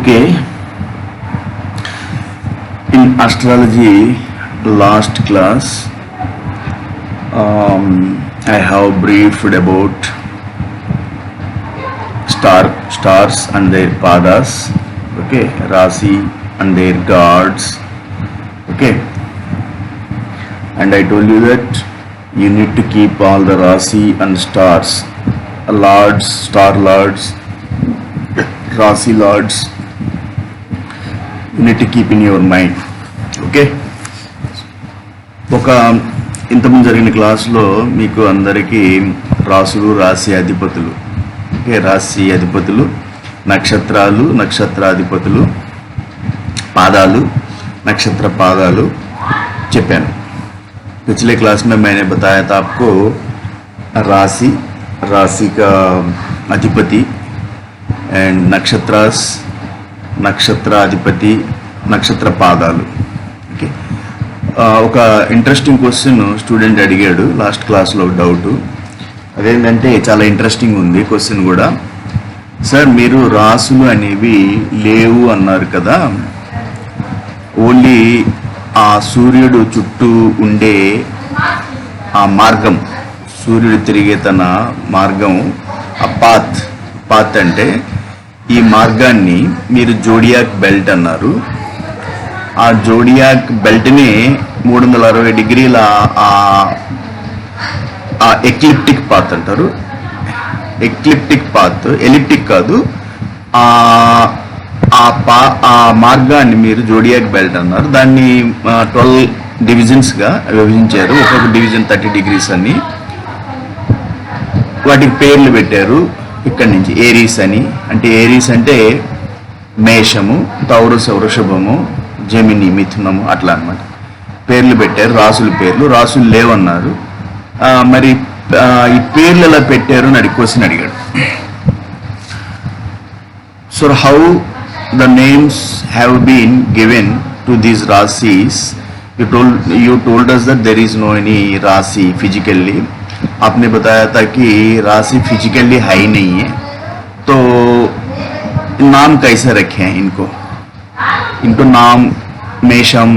Okay. In astrology, last class, um, I have briefed about star stars and their padas. Okay, Rasi and their gods. Okay, and I told you that you need to keep all the Rasi and stars, lords, star lords, Rasi lords. You need to keep in your mind. Okay ఒక ఇంతకుముందు జరిగిన క్లాసులో మీకు అందరికీ రాసులు రాశి అధిపతులు okay రాశి అధిపతులు నక్షత్రాలు నక్షత్రాధిపతులు పాదాలు నక్షత్ర పాదాలు చెప్పాను पिछले क्लास में मैंने बताया था आपको राशि राशि का अधिपति एंड नक्षत्रास నక్షత్రాధిపతి నక్షత్ర పాదాలు ఓకే ఒక ఇంట్రెస్టింగ్ క్వశ్చన్ స్టూడెంట్ అడిగాడు లాస్ట్ క్లాస్లో డౌట్ అదేంటంటే చాలా ఇంట్రెస్టింగ్ ఉంది క్వశ్చన్ కూడా. సార్ మీరు రాసులు అనేవి లేవు అన్నారు కదా. ఓన్లీ ఆ సూర్యుడు చుట్టూ ఉండే ఆ మార్గం సూర్యుడు తిరిగే తన మార్గం ఆ పాత్ పాత్ అంటే ఈ మార్గాన్ని మీరు జోడియాక్ బెల్ట్ అన్నారు. ఆ జోడియాక్ బెల్ట్ని మూడు వందల అరవై డిగ్రీల ఆ ఎక్లిప్టిక్ పాత్ అంటారు. ఎక్లిప్టిక్ పాత్ ఎలిప్టిక్ కాదు. ఆ ఆ పా ఆ మార్గాన్ని మీరు జోడియాక్ బెల్ట్ అన్నారు. దాన్ని ట్వెల్వ్ డివిజన్స్గా విభజించారు. ఒక్కొక్క డివిజన్ థర్టీ డిగ్రీస్ అని. వాటికి పేర్లు పెట్టారు. ఇక్కడి నుంచి ఏరీస్ అని. అంటే ఏరీస్ అంటే మేషము తౌర వృషభము జమిని మిథునము అట్లా అనమాట పేర్లు పెట్టారు రాసుల పేర్లు. రాసులు లేవన్నారు. మరి ఈ పేర్లు ఎలా పెట్టారు అని అడిగి క్వశ్చన్ అడిగాడు. So how the names have been given to these rasis you told you told us that there is no any rasi physically आपने बताया था कि राशि फिजिकली है ही नहीं है तो नाम कैसे रखे हैं इनको इनको नाम मेषम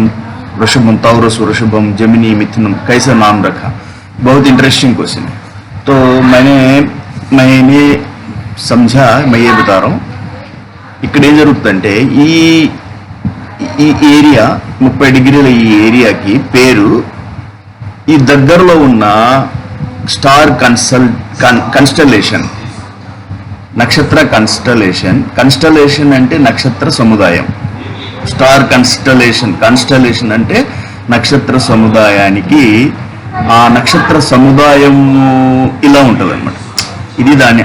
वृषभम तौरस वृषभम जमिनी मिथुनम कैसे नाम रखा बहुत इंटरेस्टिंग क्वेश्चन है तो मैंने मैंने समझा मैं ये बता रहा हूँ ఇక్కడ ఏం జరుగుతుందంటే ఈ ఈ ఏరియా ముప్పై డిగ్రీల ఈ ఏరియాకి పేరు ఈ దగ్గరలో ఉన్న స్టార్ కన్సల్ కన్స్టలేషన్ నక్షత్ర కన్స్టలేషన్ కన్స్టలేషన్ అంటే నక్షత్ర సముదాయం. Star constellation. కన్స్టలేషన్ అంటే నక్షత్ర సముదాయానికి ఆ నక్షత్ర సముదాయం ఇలా ఉంటుంది అనమాట ఇది దాని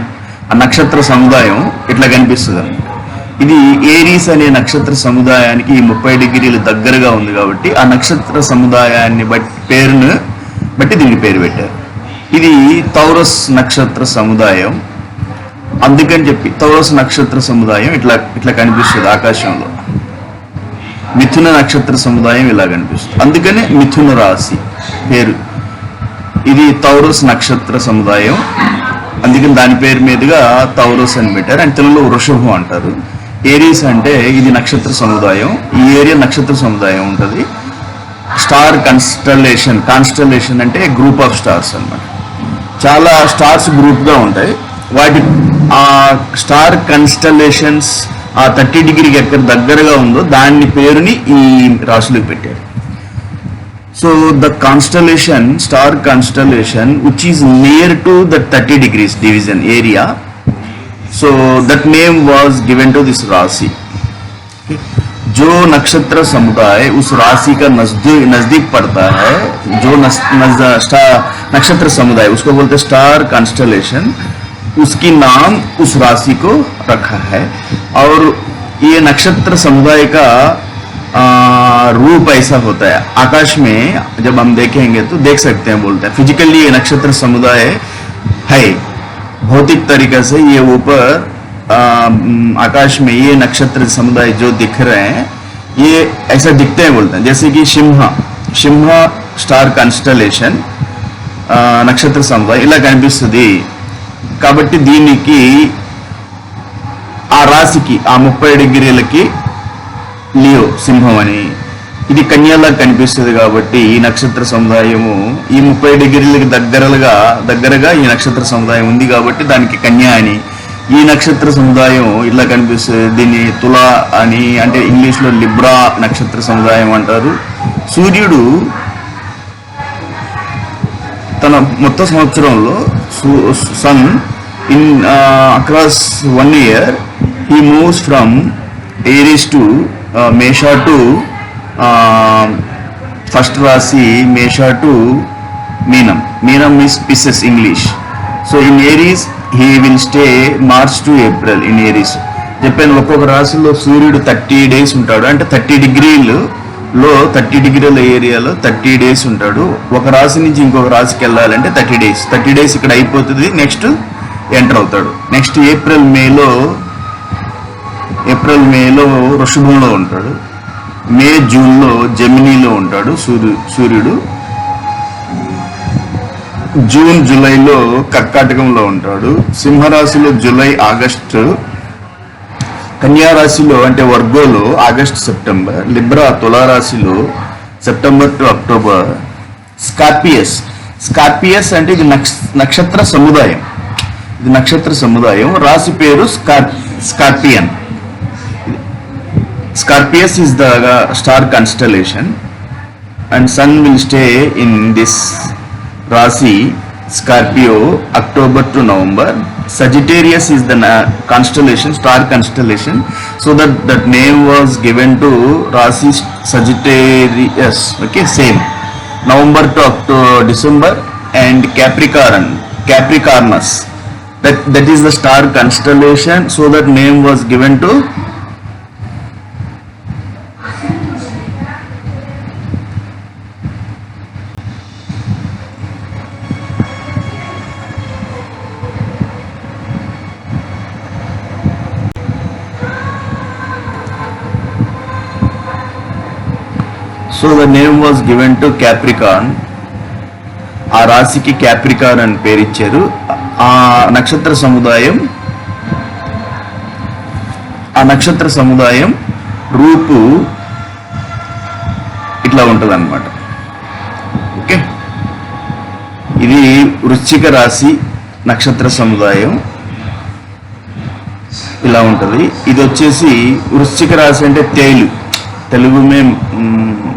ఆ నక్షత్ర సముదాయం ఇట్లా కనిపిస్తుంది అనమాట ఇది ఏరీస్ అనే నక్షత్ర సముదాయానికి ముప్పై డిగ్రీలు దగ్గరగా ఉంది కాబట్టి ఆ నక్షత్ర సముదాయాన్ని బట్టి పేరును బట్టి దీనికి పేరు పెట్టారు. ఇది తౌరస్ నక్షత్ర సముదాయం. అందుకని చెప్పి తౌరస్ నక్షత్ర సముదాయం ఇట్లా ఇట్లా కనిపిస్తుంది ఆకాశంలో. మిథున నక్షత్ర సముదాయం ఇలా కనిపిస్తుంది. అందుకనే మిథున రాశి పేరు. ఇది తౌరస్ నక్షత్ర సముదాయం. అందుకని దాని పేరు మీదుగా తౌరస్ అని పెట్టారు. అండ్ తెలుగులో వృషభం అంటారు. ఏరీస్ అంటే ఇది నక్షత్ర సముదాయం. ఈ ఏరియా నక్షత్ర సముదాయం ఉంటుంది. Star constellation. కాన్స్టలేషన్ అంటే గ్రూప్ ఆఫ్ స్టార్స్ అన్నమాట. చాలా స్టార్స్ గ్రూప్గా ఉంటాయి. వాటి ఆ స్టార్ కన్స్టలేషన్స్ ఆ థర్టీ డిగ్రీకి ఎక్కడ దగ్గరగా ఉందో దాని పేరుని ఈ రాశులకు పెట్టారు. So the constellation star constellation which is near to the thirty degrees division area so that name was given to this rasi जो नक्षत्र समुदाय उस राशि का नज़दीक नज़दीक पड़ता है जो नक्षत्र समुदाय उसको बोलते स्टार कॉन्स्टलेशन उसकी नाम उस राशि को रखा है। और ये नक्षत्र समुदाय का आ, रूप ऐसा होता है। आकाश में जब हम देखेंगे तो देख सकते हैं बोलते हैं फिजिकली ये नक्षत्र समुदाय है। भौतिक तरीके से ये ऊपर आकाश में ये नक्षत्र समुदाय जो दिख रहे हैं ये ऐसा दिखते हैं बोलते हैं जैसे कि सिंह सिंह स्टार कांस्टलेशन నక్షత్ర సముదాయం ఇలా కనిపిస్తుంది కాబట్టి దీనికి ఆ రాశికి ఆ ముప్పై డిగ్రీలకి లియో సింహం అని ఇది కన్యాలా కనిపిస్తుంది కాబట్టి ఈ నక్షత్ర సముదాయము ఈ ముప్పై డిగ్రీలకి దగ్గరగా దగ్గరగా ఈ నక్షత్ర సముదాయం ఉంది కాబట్టి దానికి కన్యా అని ఈ నక్షత్ర సముదాయం ఇట్లా కనిపిస్తుంది దీన్ని తులా అని అంటే ఇంగ్లీష్లో లిబ్రా నక్షత్ర సముదాయం అంటారు. సూర్యుడు తన మొత్తం సంవత్సరంలో sun in across one year he moves from Aries to Mesha to first rasi Mesha to Meenam Meenam means Pisces English so in Aries he will stay March to April in Aries చెప్పాను ఒక్కొక్క రాశిలో సూర్యుడు thirty days ఉంటాడు. అంటే thirty డిగ్రీలు లో thirty డిగ్రీల ఏరియాలో థర్టీ డేస్ ఉంటాడు. ఒక రాశి నుంచి ఇంకొక రాశికి వెళ్ళాలంటే థర్టీ డేస్. థర్టీ డేస్ ఇక్కడ అయిపోతుంది. నెక్స్ట్ ఎంటర్ అవుతాడు. నెక్స్ట్ ఏప్రిల్ మేలో ఏప్రిల్ మేలో వృషభంలో ఉంటాడు. మే జూన్లో జమినీలో ఉంటాడు సూర్యు సూర్యుడు. జూన్ జూలైలో కర్కాటకంలో ఉంటాడు. సింహరాశిలో జూలై ఆగస్టు కన్యా రాశిలో అంటే వర్గోలో ఆగస్ట్ సెప్టెంబర్ లిబ్రా తులారాశిలో September to October Scorpius. Scorpius అంటే ఇది నక్ష- నక్షత్ర సముదాయం. ఇది నక్షత్ర సముదాయం. రాశి పేరు scor scorpion. Scorpius is the star constellation. And sun will stay in this rasi Scorpio October to November Sagittarius is the na- constellation, star constellation. So that that name was given to Rasi Sagittarius. Okay, same. November to October, December and Capricorn, Capricornus. That that is the star constellation. So that name was given to so the name was given to Capricorn ఆ రాశికి Capricorn అని పేరు ఇచ్చారు. ఆ నక్షత్ర సముదాయం ఆ నక్షత్ర సముదాయం రూపు ఇట్లా ఉంటుంది అనమాట ఓకే? ఇది వృశ్చిక రాశి నక్షత్ర సముదాయం. ఇలా ఉంటుంది. ఇది వచ్చేసి వృశ్చిక రాశి అంటే తేలు. తెలుగు మే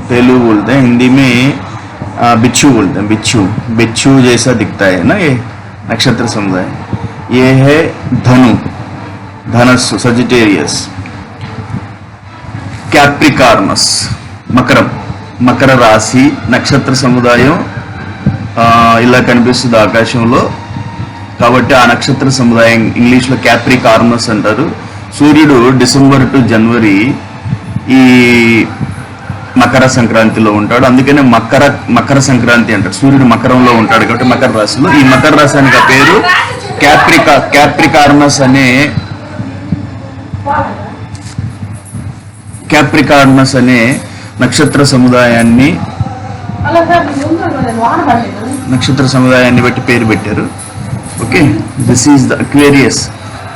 తెలుగు బోల్తే హిందీ మే బిచ్చు బోల్తే బిచ్చు బిచ్చు జేసా बिच्छू హే నక్షత్ర है ఏ ये ధను ధనస్సు సజిటేరియస్ है క్యాప్రికార్నస్ మకరం మకర రాశి నక్షత్ర సముదాయం ఇలా కనిపిస్తుంది ఆకాశంలో. కాబట్టి ఆ నక్షత్ర సముదాయం ఇంగ్లీష్లో క్యాప్రికార్నస్ అంటారు. సూర్యుడు డిసెంబర్ టు జనవరి ఈ మకర సంక్రాంతిలో ఉంటాడు. అందుకనే మకర మకర సంక్రాంతి అంటారు. సూర్యుడు మకరంలో ఉంటాడు కాబట్టి మకర రాశిలో. ఈ మకర రాశానికి ఆ పేరు క్యాప్రికా క్యాప్రికార్నస్ అనే క్యాప్రికార్నస్ అనే నక్షత్ర సముదాయాన్ని నక్షత్ర సముదాయాన్ని బట్టి పేరు పెట్టారు. Okay? This is the Aquarius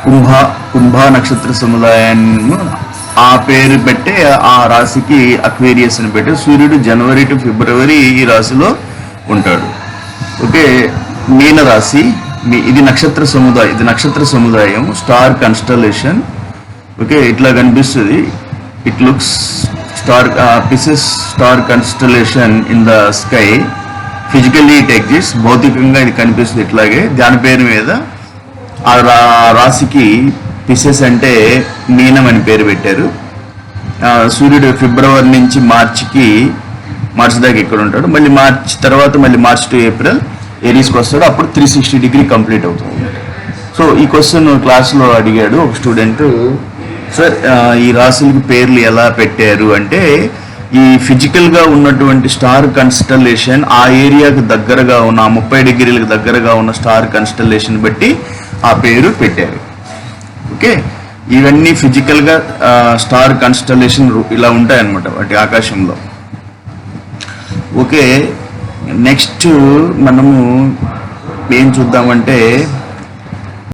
కుంభ కుంభ నక్షత్ర సముదాయాన్ని ఆ పేరు పెట్టే ఆ రాశికి అక్వేరియస్ అని పెట్టే సూర్యుడు జనవరి టు ఫిబ్రవరి ఈ రాశిలో ఉంటాడు. ఓకే మీన రాశి మీ ఇది నక్షత్ర సముదాయం ఇది నక్షత్ర సముదాయం స్టార్ కన్స్టలేషన్. ఓకే ఇట్లా కనిపిస్తుంది. It looks star Pisces star constellation in the sky physically it exist భౌతికంగా ఇది కనిపిస్తుంది ఇట్లాగే. దాని పేరు మీద ఆ రా- రాశికి పిసెస్ అంటే మీనం అని పేరు పెట్టారు. సూర్యుడు ఫిబ్రవరి నుంచి మార్చికి మార్చి దాకా ఇక్కడ ఉంటాడు. మళ్ళీ మార్చ్ తర్వాత మళ్ళీ మార్చ్ టు ఏప్రిల్ ఏరీస్కి వస్తాడు. అప్పుడు త్రీ సిక్స్టీ డిగ్రీ కంప్లీట్ అవుతుంది. సో ఈ క్వశ్చన్ క్లాస్లో అడిగాడు ఒక స్టూడెంట్ సార్ ఈ రాశులకు పేర్లు ఎలా పెట్టారు? అంటే ఈ ఫిజికల్గా ఉన్నటువంటి స్టార్ కన్స్టలేషన్ ఆ ఏరియాకు దగ్గరగా ఉన్న ముప్పై డిగ్రీలకు దగ్గరగా ఉన్న స్టార్ కన్స్టలేషన్ బట్టి ఆ పేరు పెట్టారు. ఓకే. ఇవన్నీ ఫిజికల్గా స్టార్ కన్స్టలేషన్ ఇలా ఉంటాయన్నమాట వాటి ఆకాశంలో. ఓకే. నెక్స్ట్ మనము ఏం చూద్దామంటే